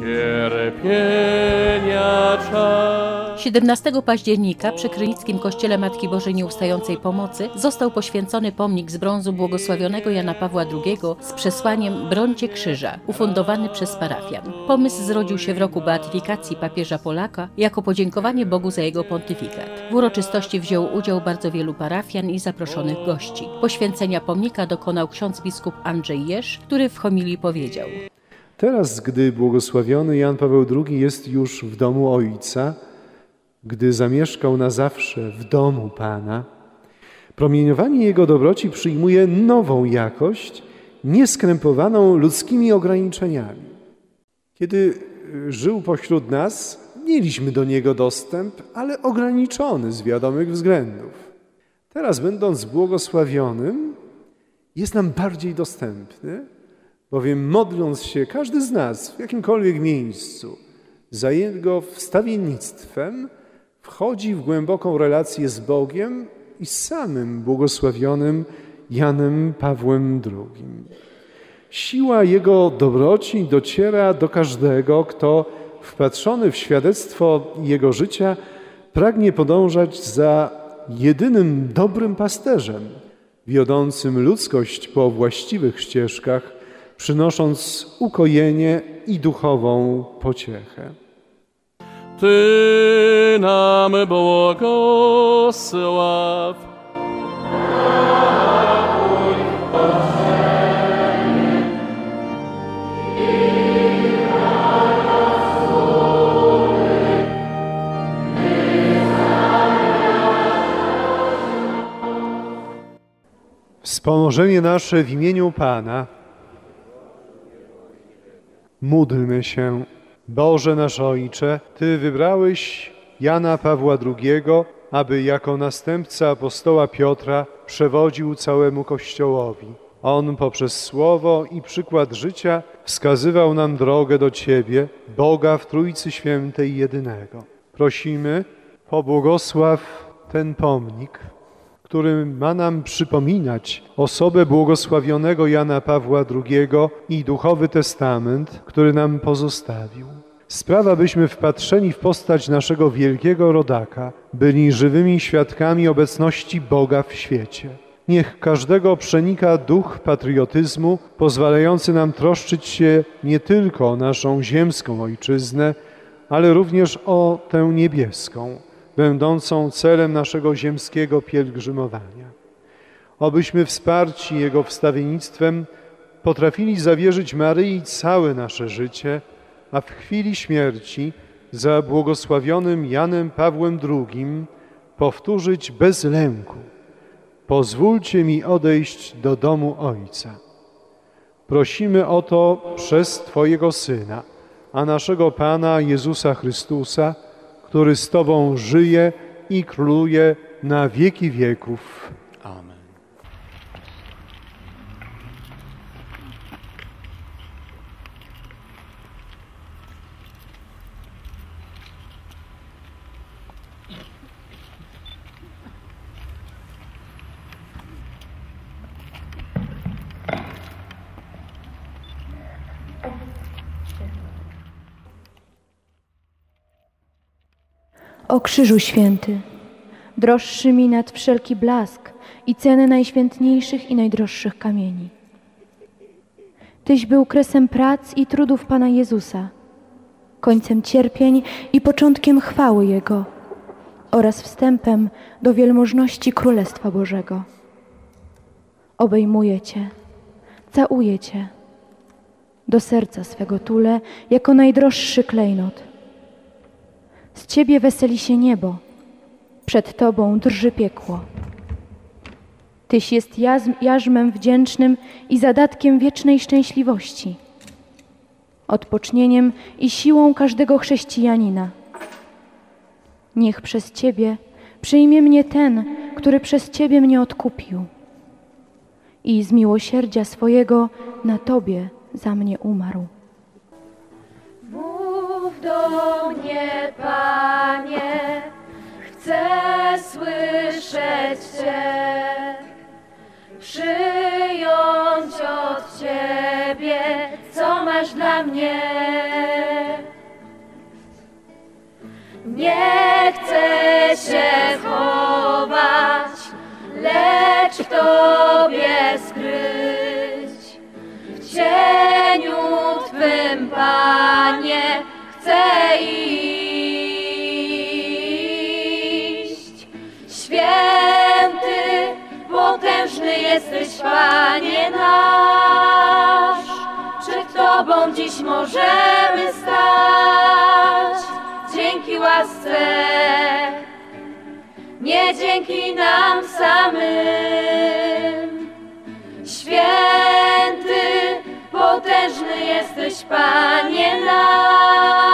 Cierpienia czas. 17 października przy Krynickim Kościele Matki Bożej Nieustającej Pomocy został poświęcony pomnik z brązu błogosławionego Jana Pawła II z przesłaniem Brońcie Krzyża, ufundowany przez parafian. Pomysł zrodził się w roku beatyfikacji papieża Polaka jako podziękowanie Bogu za jego pontyfikat. W uroczystości wziął udział bardzo wielu parafian i zaproszonych gości. Poświęcenia pomnika dokonał ksiądz biskup Andrzej Jerz, który w homilii powiedział Teraz, gdy błogosławiony Jan Paweł II jest już w domu Ojca, gdy zamieszkał na zawsze w domu Pana, promieniowanie Jego dobroci przyjmuje nową jakość, nieskrępowaną ludzkimi ograniczeniami. Kiedy żył pośród nas, mieliśmy do Niego dostęp, ale ograniczony z wiadomych względów. Teraz, będąc błogosławionym, jest nam bardziej dostępny, bowiem modląc się każdy z nas w jakimkolwiek miejscu za Jego wstawiennictwem, wchodzi w głęboką relację z Bogiem i z samym błogosławionym Janem Pawłem II. Siła Jego dobroci dociera do każdego, kto wpatrzony w świadectwo Jego życia pragnie podążać za jedynym dobrym pasterzem, wiodącym ludzkość po właściwych ścieżkach, przynosząc ukojenie i duchową pociechę. Ty nam błogosław. Wspomożenie nasze w imieniu Pana. Módlmy się. Boże nasz Ojcze, Ty wybrałeś Jana Pawła II, aby jako następca apostoła Piotra przewodził całemu Kościołowi. On poprzez słowo i przykład życia wskazywał nam drogę do Ciebie, Boga w Trójcy Świętej jedynego. Prosimy, pobłogosław ten pomnik, który ma nam przypominać osobę błogosławionego Jana Pawła II i duchowy testament, który nam pozostawił. Sprawa, byśmy wpatrzeni w postać naszego wielkiego rodaka byli żywymi świadkami obecności Boga w świecie. Niech każdego przenika duch patriotyzmu, pozwalający nam troszczyć się nie tylko o naszą ziemską ojczyznę, ale również o tę niebieską, będącą celem naszego ziemskiego pielgrzymowania. Obyśmy wsparci Jego wstawiennictwem potrafili zawierzyć Maryi całe nasze życie, a w chwili śmierci za błogosławionym Janem Pawłem II powtórzyć bez lęku. Pozwólcie mi odejść do domu Ojca. Prosimy o to przez Twojego Syna, a naszego Pana Jezusa Chrystusa, który z Tobą żyje i króluje na wieki wieków. O Krzyżu Święty, droższy mi nad wszelki blask i ceny najświętniejszych i najdroższych kamieni. Tyś był kresem prac i trudów Pana Jezusa, końcem cierpień i początkiem chwały Jego oraz wstępem do wielmożności Królestwa Bożego. Obejmuję Cię, całuję Cię, do serca swego tule jako najdroższy klejnot – z Ciebie weseli się niebo, przed Tobą drży piekło. Tyś jest jazm, jarzmem wdzięcznym i zadatkiem wiecznej szczęśliwości, odpocznieniem i siłą każdego chrześcijanina. Niech przez Ciebie przyjmie mnie ten, który przez Ciebie mnie odkupił i z miłosierdzia swojego na Tobie za mnie umarł do mnie, Panie, chcę słyszeć Cię, przyjąć od Ciebie, co masz dla mnie. Nie chcę się chować, lecz w Tobie skryć. W cieniu Twym, Panie, chcę iść. Święty, potężny jesteś, Panie nasz. Przed Tobą dziś możemy stać. Dzięki łasce, nie dzięki nam samym. Święty, potężny jesteś, Panie nasz.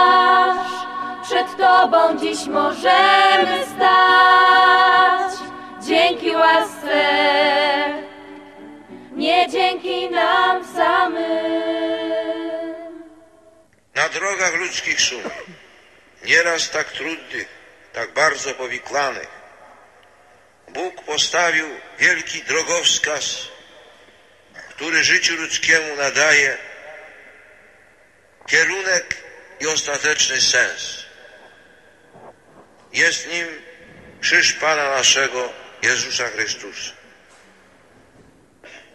Tobą dziś możemy stać. Dzięki łasce, nie dzięki nam samym. Na drogach ludzkich szumie, nieraz tak trudnych, tak bardzo powikłanych, Bóg postawił wielki drogowskaz, który życiu ludzkiemu nadaje kierunek i ostateczny sens. Jest nim krzyż Pana naszego Jezusa Chrystusa.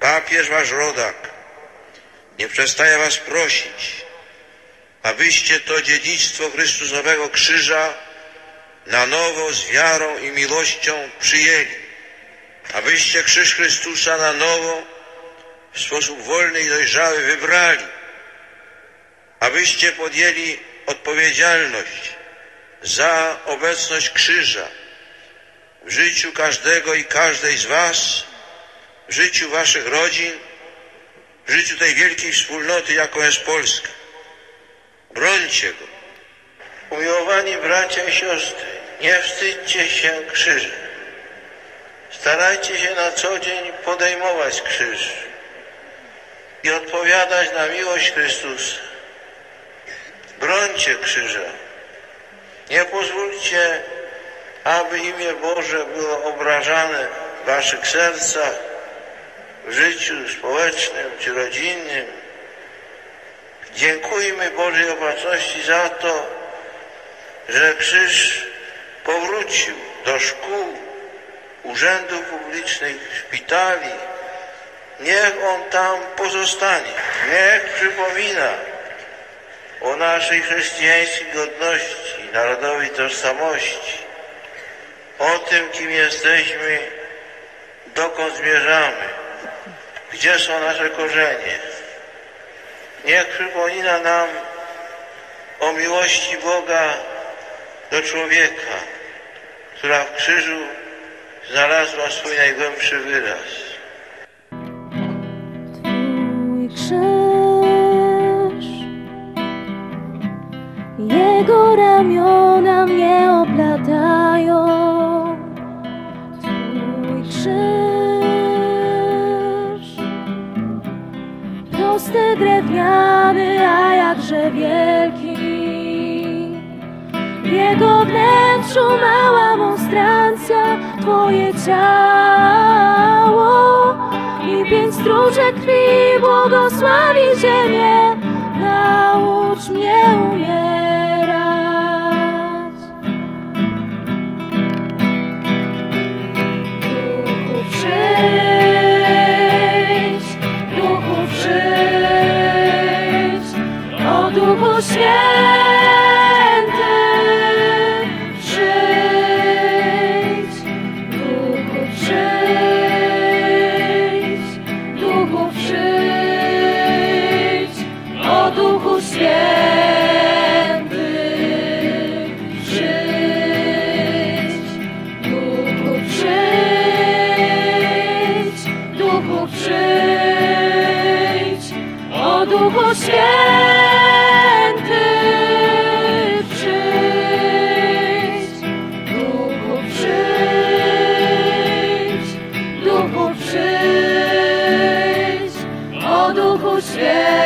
Papież wasz rodak nie przestaje was prosić, abyście to dziedzictwo Chrystusowego krzyża na nowo z wiarą i miłością przyjęli, abyście krzyż Chrystusa na nowo w sposób wolny i dojrzały wybrali, abyście podjęli odpowiedzialność za obecność krzyża w życiu każdego i każdej z was, w życiu waszych rodzin, w życiu tej wielkiej wspólnoty, jaką jest Polska. Brońcie go. Umiłowani bracia i siostry, nie wstydźcie się krzyża. Starajcie się na co dzień podejmować krzyż i odpowiadać na miłość Chrystusa. Brońcie krzyża. Nie pozwólcie, aby imię Boże było obrażane w waszych sercach, w życiu społecznym czy rodzinnym. Dziękujmy Bożej Opatrzności za to, że krzyż powrócił do szkół, urzędów publicznych, szpitali. Niech on tam pozostanie. Niech przypomina o naszej chrześcijańskiej godności, narodowej tożsamości, o tym, kim jesteśmy, dokąd zmierzamy, gdzie są nasze korzenie. Niech przypomina nam o miłości Boga do człowieka, która w krzyżu znalazła swój najgłębszy wyraz. Twój krzyż, Jego ramiona mnie oplatają. Twój krzyż, prosty, drewniany, a jakże wielki. W jego wnętrzu mała monstrancja, Twoje ciało i pięć stróżek krwi błogosławi ziemię. Duchu Święty przyjdź, Duchu przyjdź, Duchu przyjdź, o Duchu Święty.